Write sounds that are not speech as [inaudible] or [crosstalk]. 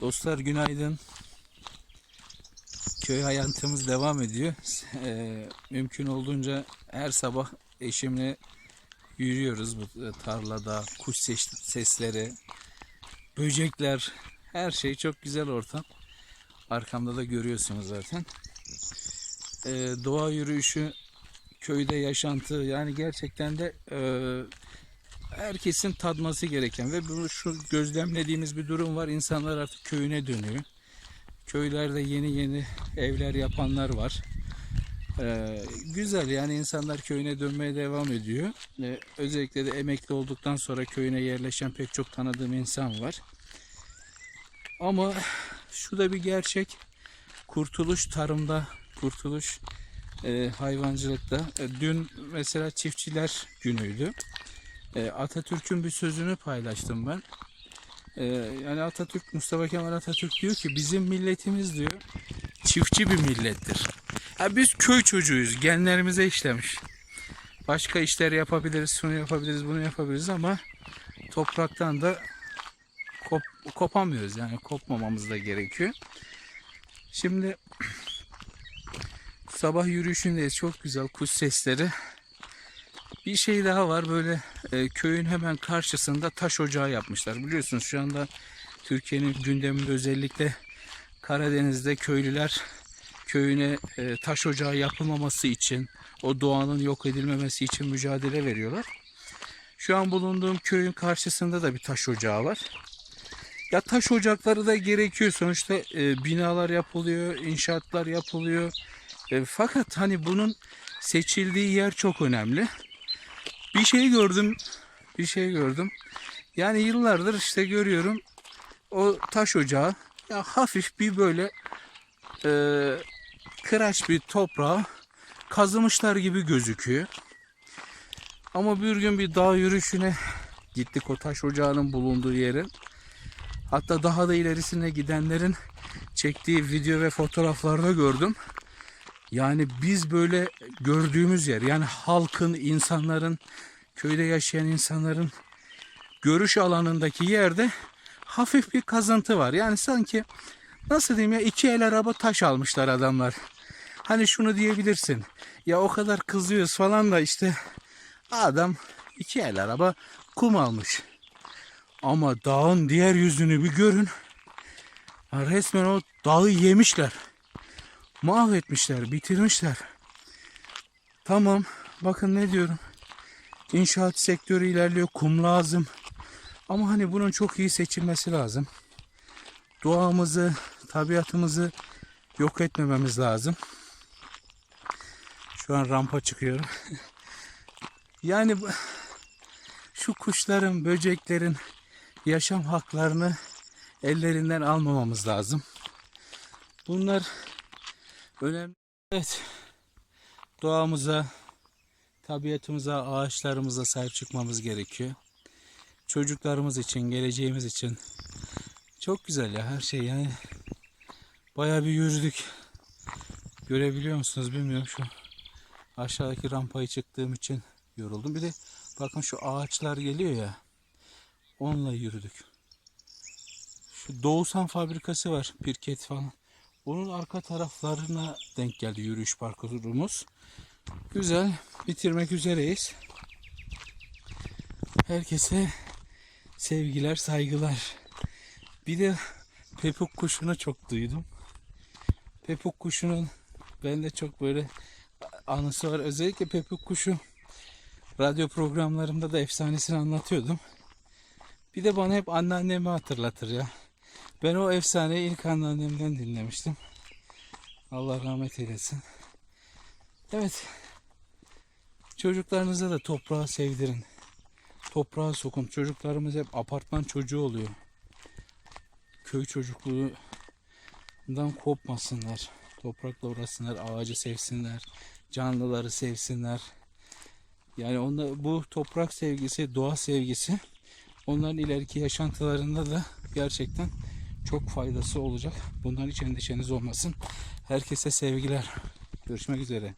Dostlar günaydın. Köy hayatımız devam ediyor. Eee, [laughs] mümkün olduğunca her sabah eşimle yürüyoruz bu tarlada. Kuş ses- sesleri, böcekler, her şey çok güzel ortam. Arkamda da görüyorsunuz zaten. Eee, doğa yürüyüşü, köyde yaşantı yani gerçekten de eee, herkesin tadması gereken ve bunu şu gözlemlediğimiz bir durum var. İnsanlar artık köyüne dönüyor. Köylerde yeni yeni evler yapanlar var. Ee, güzel yani insanlar köyüne dönmeye devam ediyor. Ee, özellikle de emekli olduktan sonra köyüne yerleşen pek çok tanıdığım insan var. Ama şu da bir gerçek. Kurtuluş tarımda, kurtuluş e, hayvancılıkta. Dün mesela çiftçiler günüydü. E, Atatürk'ün bir sözünü paylaştım ben. E, yani Atatürk, Mustafa Kemal Atatürk diyor ki bizim milletimiz diyor çiftçi bir millettir. Ha, biz köy çocuğuyuz, genlerimize işlemiş. Başka işler yapabiliriz, şunu yapabiliriz, bunu yapabiliriz ama topraktan da kop, kopamıyoruz yani kopmamamız da gerekiyor. Şimdi [clears throat] sabah yürüyüşündeyiz. Çok güzel kuş sesleri. Bir şey daha var böyle e, köyün hemen karşısında taş ocağı yapmışlar. Biliyorsunuz şu anda Türkiye'nin gündeminde özellikle Karadeniz'de köylüler köyüne e, taş ocağı yapılmaması için o doğanın yok edilmemesi için mücadele veriyorlar. Şu an bulunduğum köyün karşısında da bir taş ocağı var. Ya taş ocakları da gerekiyor sonuçta e, binalar yapılıyor, inşaatlar yapılıyor. E, fakat hani bunun seçildiği yer çok önemli. Bir şey gördüm. Bir şey gördüm. Yani yıllardır işte görüyorum o taş ocağı ya hafif bir böyle e, kıraç bir toprağı kazımışlar gibi gözüküyor. Ama bir gün bir dağ yürüyüşüne gittik o taş ocağının bulunduğu yere. Hatta daha da ilerisine gidenlerin çektiği video ve fotoğraflarda gördüm. Yani biz böyle gördüğümüz yer yani halkın, insanların, köyde yaşayan insanların görüş alanındaki yerde hafif bir kazıntı var. Yani sanki nasıl diyeyim ya iki el araba taş almışlar adamlar. Hani şunu diyebilirsin. Ya o kadar kızıyoruz falan da işte adam iki el araba kum almış. Ama dağın diğer yüzünü bir görün. Resmen o dağı yemişler mahvetmişler, bitirmişler. Tamam, bakın ne diyorum. İnşaat sektörü ilerliyor, kum lazım. Ama hani bunun çok iyi seçilmesi lazım. Doğamızı, tabiatımızı yok etmememiz lazım. Şu an rampa çıkıyorum. [laughs] yani şu kuşların, böceklerin yaşam haklarını ellerinden almamamız lazım. Bunlar Önemli. Evet. Doğamıza, tabiatımıza, ağaçlarımıza sahip çıkmamız gerekiyor. Çocuklarımız için, geleceğimiz için. Çok güzel ya her şey yani. Bayağı bir yürüdük. Görebiliyor musunuz bilmiyorum şu aşağıdaki rampayı çıktığım için yoruldum. Bir de bakın şu ağaçlar geliyor ya. Onunla yürüdük. Şu Doğusan fabrikası var. Pirket falan. Onun arka taraflarına denk geldi yürüyüş parkurumuz. Güzel. Bitirmek üzereyiz. Herkese sevgiler, saygılar. Bir de pepuk kuşunu çok duydum. Pepuk kuşunun bende çok böyle anısı var. Özellikle pepuk kuşu radyo programlarımda da efsanesini anlatıyordum. Bir de bana hep anneannemi hatırlatır ya. Ben o efsaneyi ilk anneannemden dinlemiştim. Allah rahmet eylesin. Evet. Çocuklarınıza da toprağı sevdirin. Toprağa sokun. Çocuklarımız hep apartman çocuğu oluyor. Köy çocukluğundan kopmasınlar. Toprakla uğraşsınlar, ağacı sevsinler, canlıları sevsinler. Yani onda bu toprak sevgisi, doğa sevgisi onların ileriki yaşantılarında da gerçekten çok faydası olacak. Bundan hiç endişeniz olmasın. Herkese sevgiler. Görüşmek üzere.